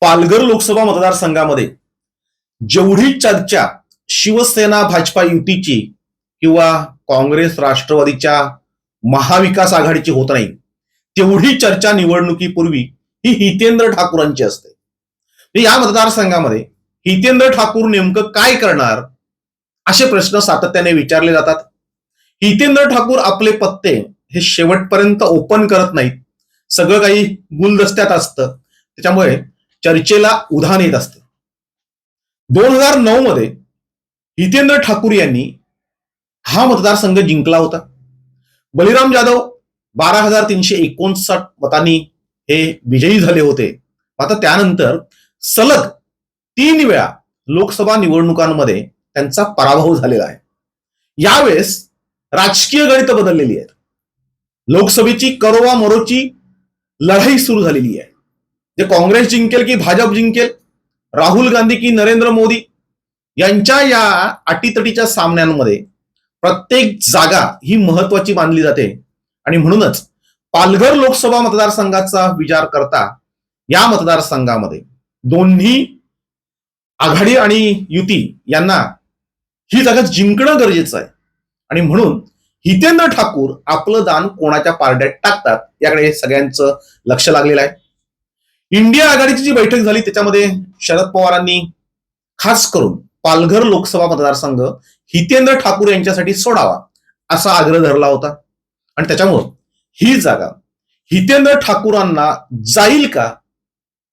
पालघर लोकसभा मतदारसंघामध्ये जेवढी चर्चा शिवसेना भाजपा युतीची किंवा काँग्रेस राष्ट्रवादीच्या महाविकास आघाडीची होत नाही तेवढी चर्चा निवडणुकीपूर्वी ही हितेंद्र ठाकूरांची असते. म्हणजे या मतदारसंघामध्ये हितेंद्र ठाकूर नेमकं काय करणार असे प्रश्न सातत्याने विचारले जातात. हितेंद्र ठाकूर आपले पत्ते हे शेवटपर्यंत ओपन करत नाहीत. सगळं काही गुलदस्त्यात असतं. त्याच्यामुळे चर्चेला उधाण येत असतं. दोन हजार नऊ मध्ये हितेंद्र ठाकूर यांनी हा मतदारसंघ जिंकला होता. बलिराम जाधव बारा हजार तीनशे एकोणसाठ मतांनी हे विजयी झाले होते. आता त्यानंतर सलग तीन वेळा लोकसभा निवडणुकांमध्ये त्यांचा पराभव झालेला आहे. यावेळेस राजकीय गणित बदललेली आहेत. लोकसभेची करोवा मरोची लढाई सुरू झालेली आहे. जे काँग्रेस जिंकेल की भाजप जिंकेल राहुल गांधी की नरेंद्र मोदी यांच्या या अटीतटीच्या सामन्यांमध्ये प्रत्येक जागा ही महत्वाची मानली जाते. आणि म्हणूनच पालघर लोकसभा मतदारसंघाचा विचार करता या मतदारसंघामध्ये दोन्ही आघाडी आणि युती यांना ही जागा जिंकणं गरजेचं आहे. आणि म्हणून हितेंद्र ठाकूर आपलं दान कोणाच्या पारड्यात टाकतात याकडे सगळ्यांचं लक्ष लागलेलं आहे. इंडिया आघाडीची जी बैठक झाली त्याच्यामध्ये शरद पवारांनी खास करून पालघर लोकसभा मतदारसंघ हितेंद्र ठाकूर यांच्यासाठी सोडावा असा आग्रह धरला होता. आणि त्याच्यामुळं ही जागा हितेंद्र ठाकूरांना जाईल का?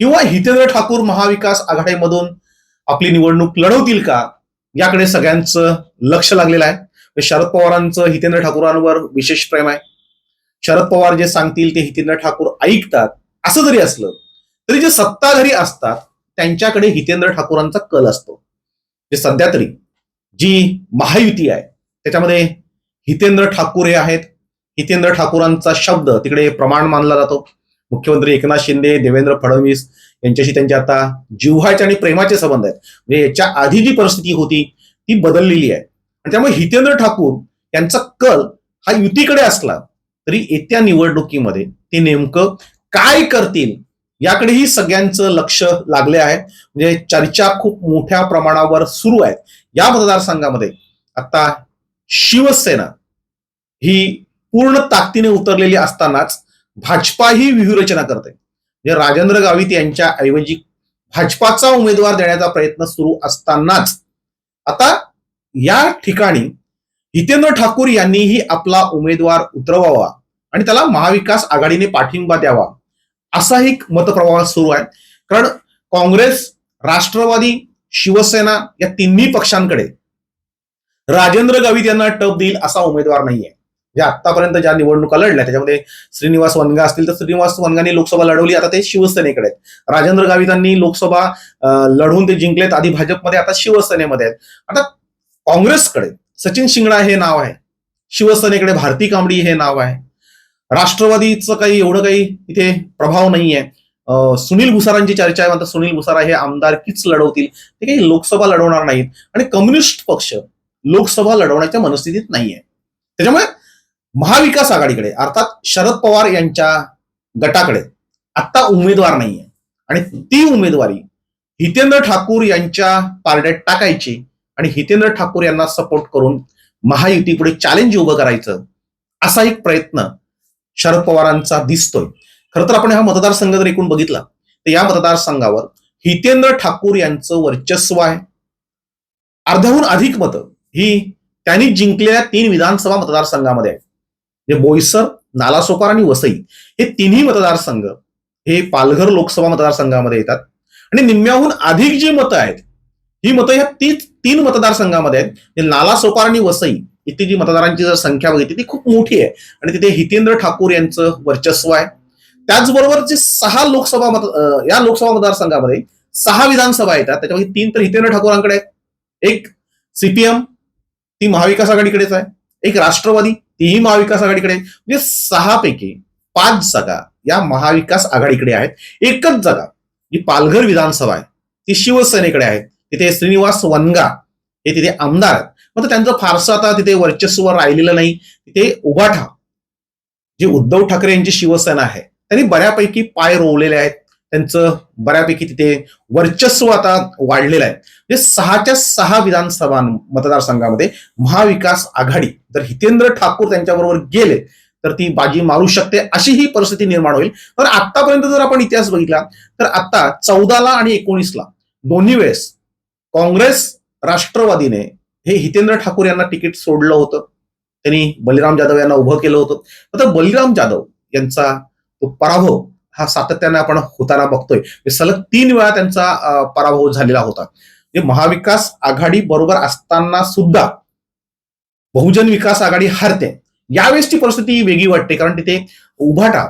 किंवा हितेंद्र ठाकूर महाविकास आघाडीमधून आपली निवडणूक लढवतील का? याकडे सगळ्यांचं लक्ष लागलेलं आहे. शरद पवारांचं हितेंद्र ठाकूरांवर विशेष प्रेम आहे. शरद पवार जे सांगतील ते हितेंद्र ठाकूर ऐकतात. असं जरी असलं तरी जे सत्ताधारी असतात त्यांच्याकडे हितेंद्र ठाकूरांचा कल असतो. जे सध्या तरी जी महायुती आहे त्याच्यामध्ये हितेंद्र ठाकूर हे आहेत. हितेंद्र ठाकूरांचा शब्द तिकडे प्रमाण मानला जातो. मुख्यमंत्री एकनाथ शिंदे देवेंद्र फडणवीस यांच्याशी त्यांचे आता जिव्हाचे आणि प्रेमाचे संबंध आहेत. म्हणजे याच्या आधी जी परिस्थिती होती ती बदललेली आहे. आणि त्यामुळे हितेंद्र ठाकूर यांचा कल हा युतीकडे असला तरी येत्या निवडणुकीमध्ये ते नेमकं काय करतील याकडेही सगळ्यांचं लक्ष लागले आहे. म्हणजे चर्चा खूप मोठ्या प्रमाणावर सुरू आहे. या मतदारसंघामध्ये आता शिवसेना ही पूर्ण ताकदीने उतरलेली असतानाच भाजपा ही व्यूहरचना करते. म्हणजे राजेंद्र गावित यांच्या ऐवजी भाजपाचा उमेदवार देण्याचा प्रयत्न सुरू असतानाच आता या ठिकाणी हितेंद्र ठाकूर यांनीही आपला उमेदवार उतरवावा आणि त्याला महाविकास आघाडीने पाठिंबा द्यावा. असा एक मतप्रवाह सुरू आहे. कारण काँग्रेस राष्ट्रवादी शिवसेना या तिन्ही पक्षांकडे राजेंद्र गावित यांना टप देईल असा उमेदवार नाहीये. म्हणजे आतापर्यंत ज्या निवडणुका लढल्या त्याच्यामध्ये श्रीनिवास वनगा असतील तर श्रीनिवास वनगांनी लोकसभा लढवली आता ते शिवसेनेकडे आहेत. राजेंद्र गावितांनी लोकसभा लढवून ते जिंकलेत आधी भाजपमध्ये आता शिवसेनेमध्ये आहेत. आता काँग्रेसकडे सचिन शिंगडा हे नाव आहे. शिवसेनेकडे भारती कांबडी हे नाव आहे. राष्ट्रवादीचं काही एवढं काही इथे प्रभाव नाहीये. अं, सुनील भुसारांची चर्चा आहे म्हणतात सुनील भुसारा हे आमदारकीच लढवतील? ते काही लोकसभा लढवणार नाहीत. आणि कम्युनिस्ट पक्ष लोकसभा लढवण्याच्या मनस्थितीत नाहीये. त्याच्यामुळे महाविकास आघाडीकडे अर्थात शरद पवार यांच्या गटाकडे आता उमेदवार नाहीये. आणि ती उमेदवारी हितेंद्र ठाकूर यांच्या पारड्यात टाकायची आणि हितेंद्र ठाकूर यांना सपोर्ट करून महायुतीपुढे चॅलेंज उभं करायचं असा एक प्रयत्न शरद पवारांचा दिसतोय. खरं तर आपण हा मतदारसंघ जर एकूण बघितला तर या मतदारसंघावर हितेंद्र ठाकूर यांचं वर्चस्व आहे. अर्ध्याहून अधिक मतं ही त्यांनी जिंकलेल्या तीन विधानसभा मतदारसंघामध्ये आहेत. जे बोईसर नालासोपार आणि वसई हे तिन्ही मतदारसंघ हे पालघर लोकसभा मतदारसंघामध्ये येतात. आणि निम्म्याहून अधिक जी मतं आहेत ही मतं ह्या तीच तीन मतदारसंघामध्ये आहेत. नालासोपार आणि वसई इथे जी मतदारांची जर संख्या बघितली ती खूप मोठी आहे. आणि तिथे हितेंद्र ठाकूर यांचं वर्चस्व आहे. त्याचबरोबर जे सहा लोकसभा मत या लोकसभा मतदारसंघामध्ये सहा विधानसभा येतात. त्याच्यामध्ये तीन तर हितेंद्र ठाकूरांकडे आहेत. एक सीपीएम ती महाविकास आघाडीकडेच आहे. एक राष्ट्रवादी तीही महाविकास आघाडीकडे आहे. म्हणजे सहा पैकी पाच जागा या महाविकास आघाडीकडे आहेत. एकच जागा जी पालघर विधानसभा आहे ती शिवसेनेकडे आहे. तिथे श्रीनिवास वनगा हे तिथे आमदार आहेत. मात्र त्यांचं फारसं आता तिथे वर्चस्व राहिलेलं नाही. तिथे उभाठा जे उद्धव ठाकरे यांची शिवसेना आहे त्यांनी बऱ्यापैकी पाय रोवलेले आहेत. त्यांचं बऱ्यापैकी तिथे वर्चस्व आता वाढलेलं आहे. म्हणजे सहाच्या सहा विधानसभा मतदारसंघामध्ये महाविकास आघाडी जर हितेंद्र ठाकूर त्यांच्याबरोबर गेले तर ती बाजी मारू शकते अशी ही परिस्थिती निर्माण होईल. तर आतापर्यंत जर आपण इतिहास बघितला तर आता चौदाला आणि एकोणीसला दोन्ही वेळेस काँग्रेस राष्ट्रवादीने हे हितेंद्र ठाकूर यांना तिकीट सोडलं होतं. त्यांनी बलिराम जाधव यांना उभं केलं होतं. आता बलिराम जाधव यांचा तो पराभव हा सातत्याने आपण होताना बघतोय. म्हणजे सलग तीन वेळा त्यांचा पराभव झालेला होता. म्हणजे महाविकास आघाडी बरोबर असताना सुद्धा बहुजन विकास आघाडी हारते. यावेळेसची परिस्थिती वेगळी वाटते. कारण तिथे उभाटा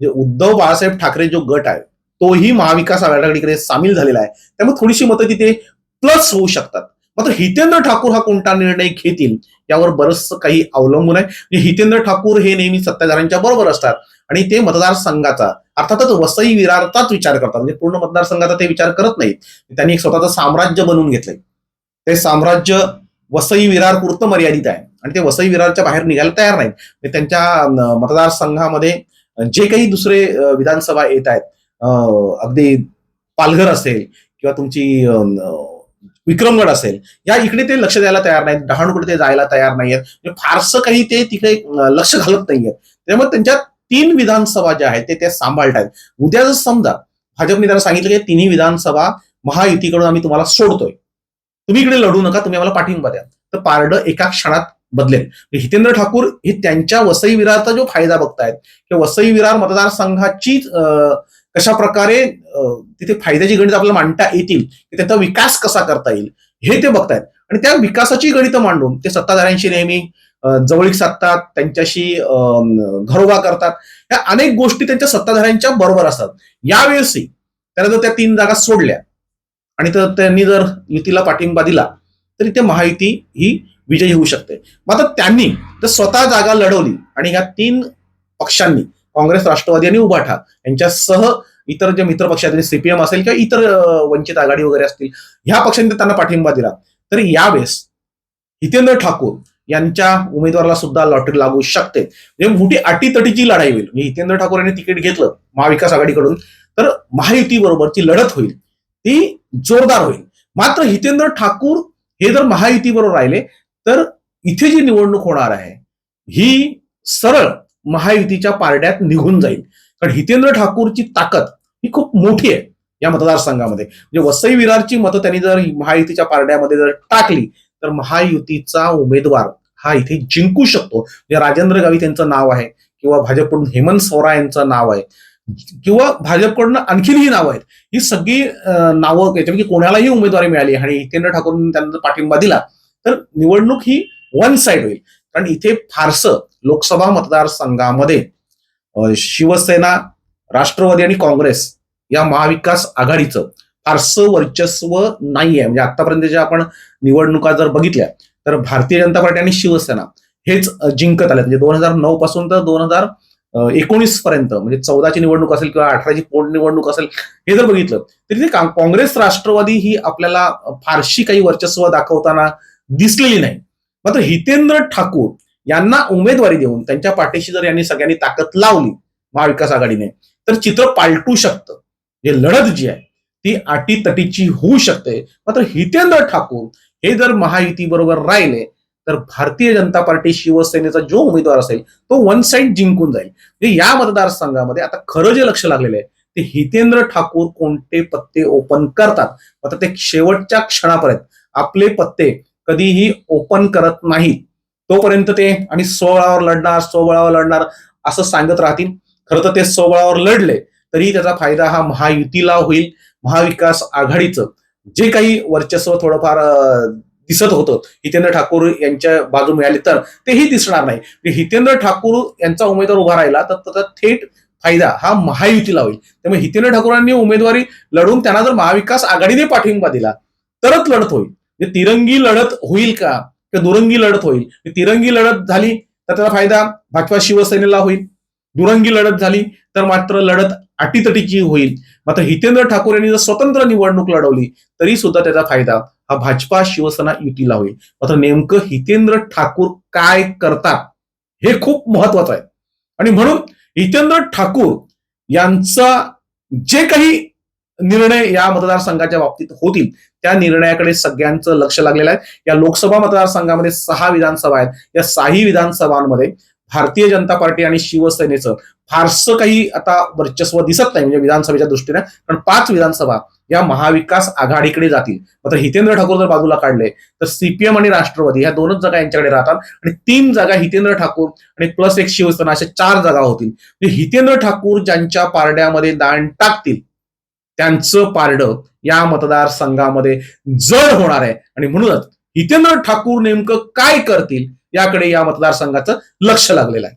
जे उद्धव बाळासाहेब ठाकरे जो गट आहे तोही महाविकास आघाडीकडे सामील झालेला आहे. त्यामुळे थोडीशी मतं तिथे प्लस होऊ शकतात. मात्र हितेंद्र ठाकूर हा कोणता निर्णय घेतील यावर बरंच काही अवलंबून आहे. म्हणजे हितेंद्र ठाकूर हे नेहमी सत्ताधाऱ्यांच्या बरोबर असतात आणि ते मतदारसंघाचा अर्थातच वसई विरारचाच विचार करतात. म्हणजे पूर्ण मतदारसंघाचा ते विचार करत नाहीत. त्यांनी एक स्वतःचं साम्राज्य बनवून घेतलंय. ते साम्राज्य वसई विरार पुरतं मर्यादित आहे. आणि ते वसई विरारच्या बाहेर निघायला तयार नाहीत. म्हणजे त्यांच्या मतदारसंघामध्ये जे काही दुसरे विधानसभा येत आहेत अगदी पालघर असेल किंवा तुमची विक्रमगड असेल. या इकडे ते लक्ष द्यायला तयार नाहीत. डहाणूकडे ते जायला तयार नाहीयेत. म्हणजे फारसं काही ते तिकडे लक्ष घालत नाहीयेत. त्यामुळे त्यांच्या तीन विधानसभा ज्या आहेत ते त्या सांभाळतायत उद्या जर समजा भाजपने त्यांना सांगितलं की तिन्ही विधानसभा महायुतीकडून आम्ही तुम्हाला सोडतोय. तुम्ही इकडे लढू नका तुम्ही आम्हाला पाठिंबा द्या. तर पारडं एका क्षणात बदलेल. म्हणजे हितेंद्र ठाकूर हे त्यांच्या वसई विरारचा जो फायदा बघतायत की वसई विरार मतदारसंघाची कशा प्रकारे तिथे फायद्याची गणित आपल्याला मांडता येतील की त्यांचा विकास कसा करता येईल हे ते बघतायत. आणि त्या विकासाची गणितं मांडून ते सत्ताधाऱ्यांशी नेहमी जवळीक साधतात त्यांच्याशी अं, घरोबा करतात. या अनेक गोष्टी त्यांच्या सत्ताधाऱ्यांच्या बरोबर असतात. यावेळेसही त्यांना जर त्या तीन जागा सोडल्या आणि तर त्यांनी जर युतीला पाठिंबा दिला तरी ते महायुती ही विजयी होऊ शकते. मात्र त्यांनी जर स्वतः जागा लढवली आणि ह्या तीन पक्षांनी काँग्रेस राष्ट्रवादी आणि उभाठा यांच्यासह इतर जे मित्र पक्ष आहेत सीपीएम असेल किंवा इतर वंचित आघाडी वगैरे असतील ह्या पक्षांनी त्यांना पाठिंबा दिला. तर यावेळेस हितेंद्र ठाकूर यांच्या उमेदवाराला सुद्धा लॉटरी लागू शकते. म्हणजे मोठी अटीतटीची लढाई होईल. म्हणजे हितेंद्र ठाकूर यांनी तिकीट घेतलं महाविकास आघाडीकडून तर महायुती बरोबरची लढत होईल. ती जोरदार होईल. मात्र हितेंद्र ठाकूर हे जर महायुती बरोबर राहिले तर इथे जी निवडणूक होणार आहे ही सरळ महायुतीच्या पारड्यात निघून जाईल. कारण हितेंद्र ठाकूरची ताकद ही खूप मोठी आहे या मतदारसंघामध्ये. म्हणजे वसई विरारची मतं त्यांनी जर महायुतीच्या पारड्यामध्ये जर टाकली तर महायुतीचा उमेदवार हा इथे जिंकू शकतो. म्हणजे राजेंद्र गावी त्यांचं नाव आहे किंवा भाजपकडून हेमंत सोरा यांचं नाव आहे किंवा भाजपकडून आणखीनही नावं आहेत. ही सगळी नावं याच्यापैकी कोणालाही उमेदवारी मिळाली आणि हितेंद्र ठाकूर त्यांना पाठिंबा दिला तर निवडणूक ही वन साइड होईल. कारण इथे फारसं लोकसभा मतदारसंघामध्ये शिवसेना राष्ट्रवादी आणि काँग्रेस या महाविकास आघाडीचं फारसं वर्चस्व नाहीये. म्हणजे आतापर्यंत ज्या आपण निवडणुका जर बघितल्या तर भारतीय जनता पार्टी आणि शिवसेना हेच जिंकत आले म्हणजे दोन हजार नऊ पासून तर दोन हजार एकोणीस पर्यंत म्हणजे चौदाची निवडणूक असेल किंवा अठराची पोटनिवडणूक असेल हे जर बघितलं तरी ते काँग्रेस राष्ट्रवादी ही आपल्याला फारशी काही वर्चस्व दाखवताना दिसलेली नाही. मात्र हितेंद्र ठाकूर यांना उमेदवारी देऊन त्यांच्या पाठीशी जर यांनी सगळ्यांनी ताकद लावली महाविकास आघाडीने तर चित्र पालटू शकतं. जे लढत जी आहे ती अटीतटीची होऊ शकते. मात्र हितेंद्र ठाकूर हे जर महायुती बरोबर राहिले तर भारतीय जनता पार्टी शिवसेनेचा जो उमेदवार असेल तो वन साईड जिंकून जाईल. म्हणजे या मतदारसंघामध्ये आता खरं जे लक्ष लागलेलं आहे ते हितेंद्र ठाकूर कोणते पत्ते ओपन करतात? मात्र ते शेवटच्या क्षणापर्यंत आपले पत्ते कधीही ओपन करत नाहीत. तोपर्यंत ते आम्ही सोबळावर लढणार सोबळावर लढणार असं सांगत राहतील. खरं तर ते सोबळावर लढले तरी त्याचा फायदा हा महायुतीला होईल महाविकास आघाडीचं. जे काही वर्चस्व थोडंफार दिसत होतं हितेंद्र ठाकूर यांच्या बाजू मिळाली तर तेही दिसणार नाही. म्हणजे हितेंद्र ठाकूर यांचा उमेदवार उभा राहिला तर त्याचा थेट फायदा हा महायुतीला होईल. त्यामुळे हितेंद्र ठाकूरांनी उमेदवारी लढून त्यांना जर महाविकास आघाडीने पाठिंबा दिला तरच लढत होईल. म्हणजे तिरंगी लढत होईल का? किंवा दुरंगी लढत होईल. तिरंगी लढत झाली तर त्याचा फायदा भाजपा शिवसेनेला होईल. दुरंगी लढत झाली तर मात्र लढत अटीतटीची होईल. मात्र हितेंद्र ठाकूर यांनी जर स्वतंत्र निवडणूक लढवली तरी सुद्धा त्याचा फायदा हा भाजपा शिवसेना युतीला होईल. मात्र नेमकं हितेंद्र ठाकूर काय करतात हे खूप महत्वाचं आहे. आणि म्हणून हितेंद्र ठाकूर यांचा जे काही निर्णय या मतदारसंघाच्या बाबतीत होतील. त्या निर्णयाकडे सगळ्यांचं लक्ष लागलेलं आहे. या लोकसभा मतदारसंघामध्ये सहा विधानसभा आहेत. या सहाही विधानसभांमध्ये भारतीय जनता पार्टी आणि शिवसेनेचं फारसं काही आता वर्चस्व दिसत नाही म्हणजे विधानसभेच्या दृष्टीने. कारण पाच विधानसभा या महाविकास आघाडीकडे जातील. मात्र हितेंद्र ठाकूर जर बाजूला काढले तर सीपीएम आणि राष्ट्रवादी ह्या दोनच जागा यांच्याकडे राहतात. आणि तीन जागा हितेंद्र ठाकूर आणि प्लस एक शिवसेना अशा चार जागा होतील. म्हणजे हितेंद्र ठाकूर ज्यांच्या पारड्यामध्ये दाण टाकतील त्यांचं पारडं या मतदारसंघामध्ये जड होणार आहे. आणि म्हणूनच हितेंद्र ठाकूर नेमकं काय करतील याकडे या मतदारसंघाचं लक्ष लागलेलं आहे.